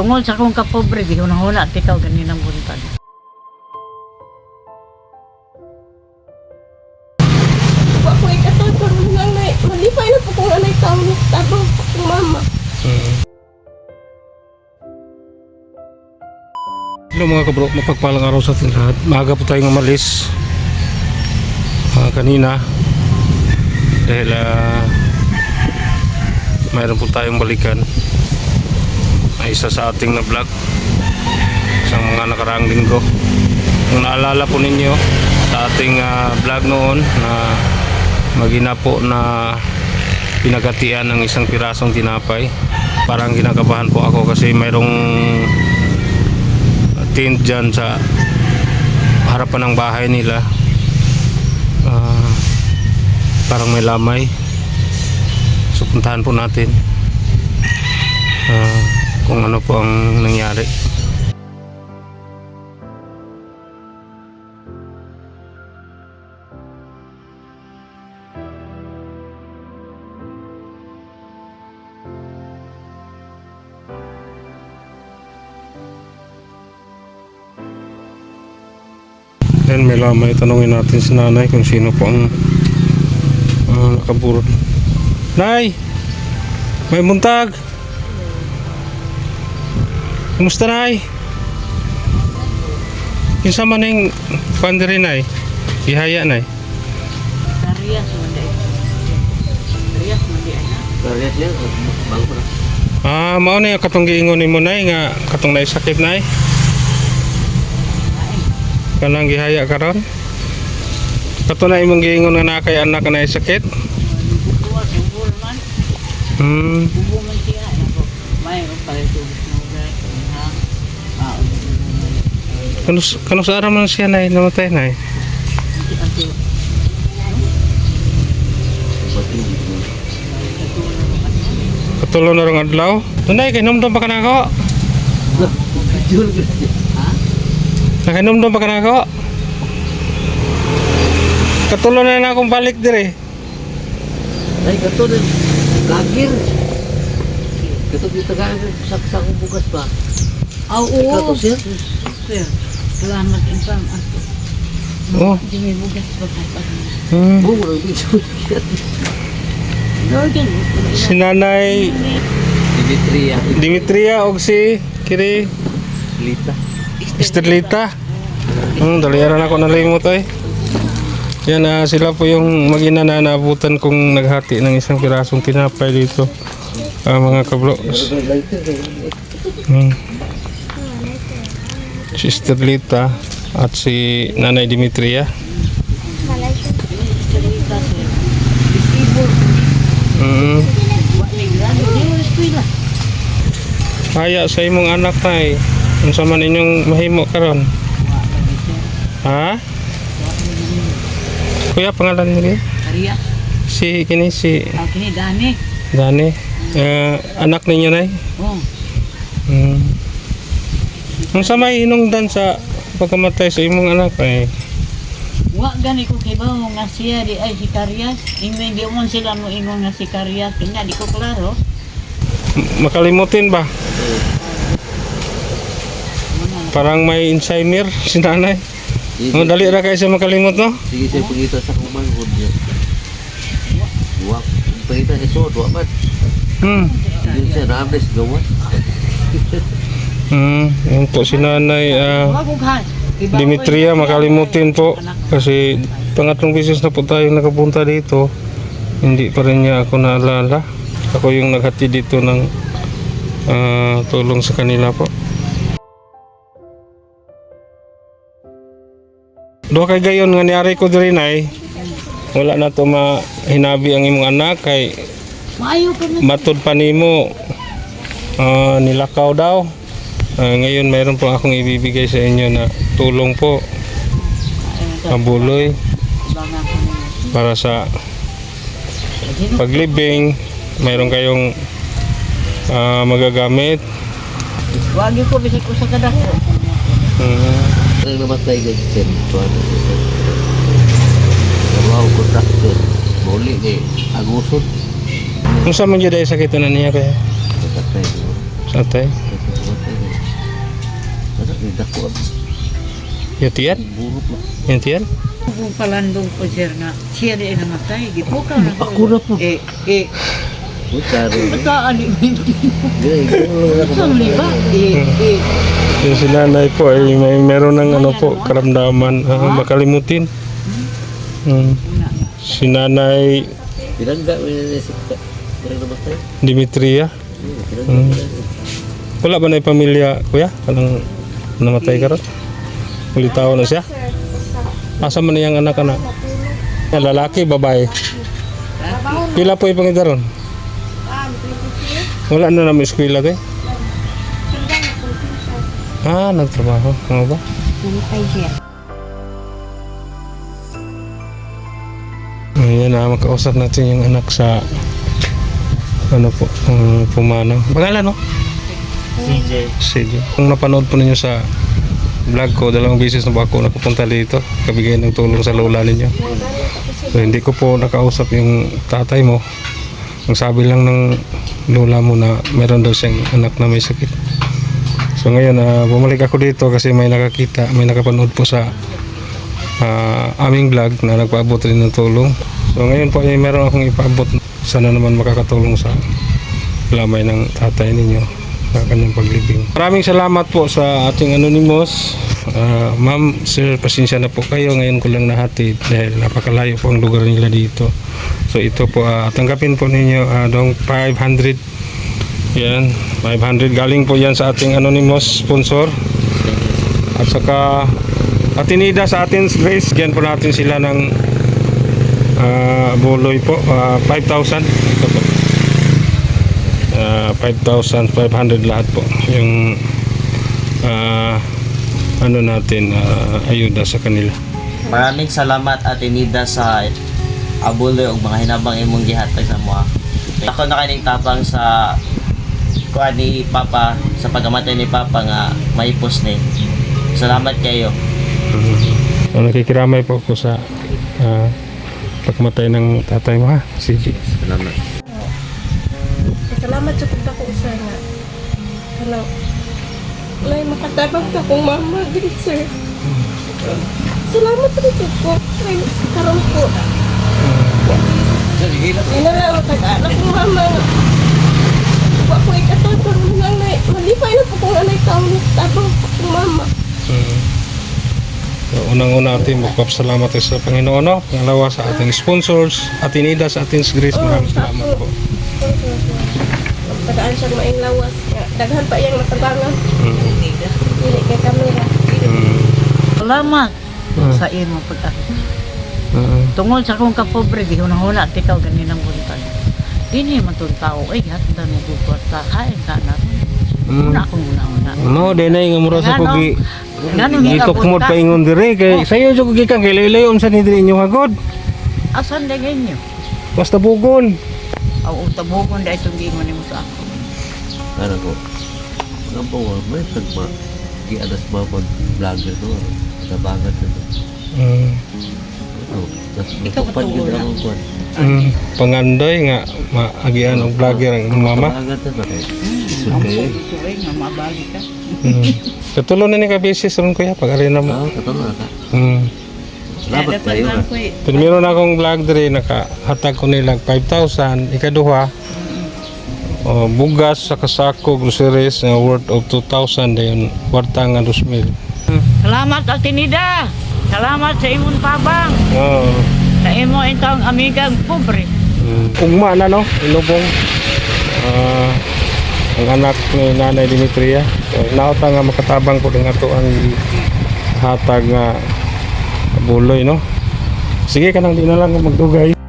Tungol sa kong kapobre, di ko na hula at ikaw ganinang buntag. Wa ko ikatoy karon nga nay. Malipay na po kung anay taon ni tabang akong mama. Mm. Hello mga kabro, mapagpalang araw sa ating lahat. Maaga po tayong umalis ah, kanina dahil ah, mayroon po tayong balikan na isa sa ating na vlog. Isang mga nakaraang linggo. Kung naalala po ninyo sa ating ah, vlog noon na magina po na pinagatian ng isang pirasong tinapay. Parang kinakabahan po ako kasi mayroong tent dyan sa harapan ng bahay nila. Ah, parang may lamay. So puntahan po natin. Ah, kung ano po ang nangyari Then may lamay, tanungin natin si nanay kung sino po ang uh, nakaburot. Nay! May muntag! Kumusta nay? Kinsa man yung pandiri nay? Ihaya nay? Darias mo di. Darias mo di ana. Karyat niya, bago pa na. Ah, mao na yung katong giingon ni mo nay nga katong naisakit nay. Kanang gihaya karon. Kato na imong giingon nga naa kay anak nga naisakit. Buwa, bubul man. Hmm. Bubo man siya. Ako, may pala Kano sa araw man siya nay namatay nay. Ate, Katulo na rong adlaw. Tunay kay numdum pa kanako. Jul ka. Nakinomdum pa kanako. Katulo na na akong balik dire. Ay, kato na. Lagir. Kato dito ka, saksak bukas pa. Kato oo. siya. Sir, salamat in pam. Oh. Di may bugas pa pa. Hmm. Dito. Jordan, Si Nanay Dimitria. Dimitria og si Kiri Lita. Esterlita. Hmm, daliaran ako nalimot ay. Yan ah, sila po yung magina na naabutan kong naghati ng isang pirasong tinapay dito. Ah, mga kablo. Hmm. Si Esterlita at si Nanay Dimitria. Mm. Kaya sa imong anak tay. Unsa man inyong mahimo karon? Ha? Kuya pangalan niyo? Karya, Si kini si kini dani. Dani. Eh, anak ninyo nay? Oh, Hmm. Unsa may hinungdan sa pagkamatay sa imong anak eh? ay? wa gani ko kay ba nga siya di ay si Karyas. Ingon di mo sila mo ingon nga si Karyas. Kanya di ko klaro. M- Makalimutin ba? Parang may Alzheimer si nanay. Ang dali ra kay siya makalimot no? Sige siya pagkita sa kumanghod niya. Wak. Pagkita niya so, dua ba? Hmm. Hindi siya names gawan. Hmm, yun po si nanay kan. Dimitria makalimutin po. Kasi pangatlong beses na po tayong nakapunta dito. Hindi pa rin niya ako naalala. Ako yung naghati dito ng ah, tulong sa kanila po. Do kay gayon nga niari ko diri nay. Wala na to mahinabi ang imong anak kay Maayo pa nimo. Ah, nilakaw daw Ah, ngayon mayroon po akong ibibigay sa inyo na tulong po mabuloy ko para sa paglibing mayroon kayong ah, magagamit Wagi ko bisig ko sa kadako. Mm, Ang namatay ka dyan. Tuwan. Trabaho contractor. Muli kay Agusot. kung saan man dyan sakit na niya kaya sa tay Natatay. Yatiyan? Burot na. Yatiyan? Kung palandong po sir nga, siya di ay namatay. Gipuka na ko. Ako na po. Eh, eh, Butaro. bata alimenti. Gaya, ikaw lang ako. Sa mali ba? Eh, eh, Yung si nanay po ay may meron ng ano po, karamdaman ah, makalimutin. Mm. una nga. Si nanay Pinangga mo yun yung sikta. Pinang namatay. Dimitria. Hmm, Pinangga mo yun. Wala ba na yung pamilya, kuya? Anong namatay ka ron? Ulit tao na siya? Asa man niyang anak na? Yan, lalaki, babae. Pila po yung pangita ron? Wala na namin eskwela kayo? Ah, nagtrabaho. Ano ba? Namatay siya. Ayan na, makausap natin yung anak sa ano po, um, pumanaw. Pangalan no? CJ. Sige. Kung napanood po ninyo sa vlog ko, dalawang beses na po ako napupunta dito, kabigay ng tulong sa lola ninyo. So, hindi ko po nakausap yung tatay mo. Ang sabi lang ng lola mo na meron daw siyang anak na may sakit. So ngayon, ah, bumalik ako dito kasi may nakakita, may nakapanood po sa ah, aming vlog na nagpaabot rin ng tulong. So ngayon po ay meron akong ipaabot. Sana naman makakatulong sa lamay ng tatay ninyo sa kanyang paglibing. Maraming salamat po sa ating anonymous. Ah, ma'am, sir, pasensya na po kayo. Ngayon ko lang nahatid dahil napakalayo po ang lugar nila dito. So ito po, ah, tanggapin po ninyo ah, dong 500. Yan, 500 galing po yan sa ating anonymous sponsor. At saka Atinida sa atin Grace, bigyan po natin sila ng ah, buloy po, ah, 5,000. Ito. Ah, 5,500 lahat po. Yung ah, ano natin, ah, ayuda sa kanila. Maraming salamat Ate Nida sa abuloy o mga hinabang imong gihatag sa mga. Ako na kaning tapang sa kuan ni Papa sa pagamatay ni Papa nga may post ni. Salamat kayo. So, nakikiramay po ko sa ah, pagkamatay ng tatay mo ha, si G. Salamat. Salamat sa punta ko sir nga. Hello. Wala makatabang sa kong mama din sir. Salamat rin po. Ay, karoon po. Inala mo tag-anak kong mama nga. Wa ko ikatotoo ng nanay. Malipay na po kung nanay taon ni tabang kong mama. Mm. So, unang-una ating magpapasalamat sa Panginoon. no? Pangalawa sa ating sponsors, Atinida sa ating Grace. Maraming salamat po. Tagaan siya maing lawas. Nga, Daghan pa iyang natabangan. Mm. Dili kay kamera. Mm. Salamat Ah. sa imo pag Ah. Tungod sa kong kapobre, di huna-huna at ikaw ganinang buntag. Dini man tong tao, ay hatdan mo kwarta, kain ka na. Mm. Una akong una-una. No, denay nga mura sa Ito kumot pa ingon dire kay sayo jud kugi kang kailaylay unsa ni diri inyo hagod. Asan dagay niyo? Basta bugon. Aw utabugon da itong giingon nimo sa ako. Ano ko? Ang po, may tagma. Giadas ba pag vlogger to? Tabangan to. Mm. Ano? Ikaw lang. ako kuwan. Mm. Pangandoy nga maagian og vlogger ang mama. Tabangan to ba kay? Isod Ang kayo eh. nga ka. Mm. Katulo na ni ka business ron kuya pag arena mo. Ah, katama ka. Mm. Salamat kayo ah. ko eh. Pero meron akong vlog dire nakahatag ko nila 5,000 ikaduha. O bugas sa kasako groceries na worth of 2,000 dayon kwarta nga 2,000. Salamat Atinida. Salamat sa imong tabang. Oo. Sa imo itong amigang pobre. Mm. Ugma na no, inubong. Ah, ang anak ni Nanay Dimitria. So, naota nga makatabang ko nga to ang hatag nga buloy no. Sige ka nang di na lang magdugay.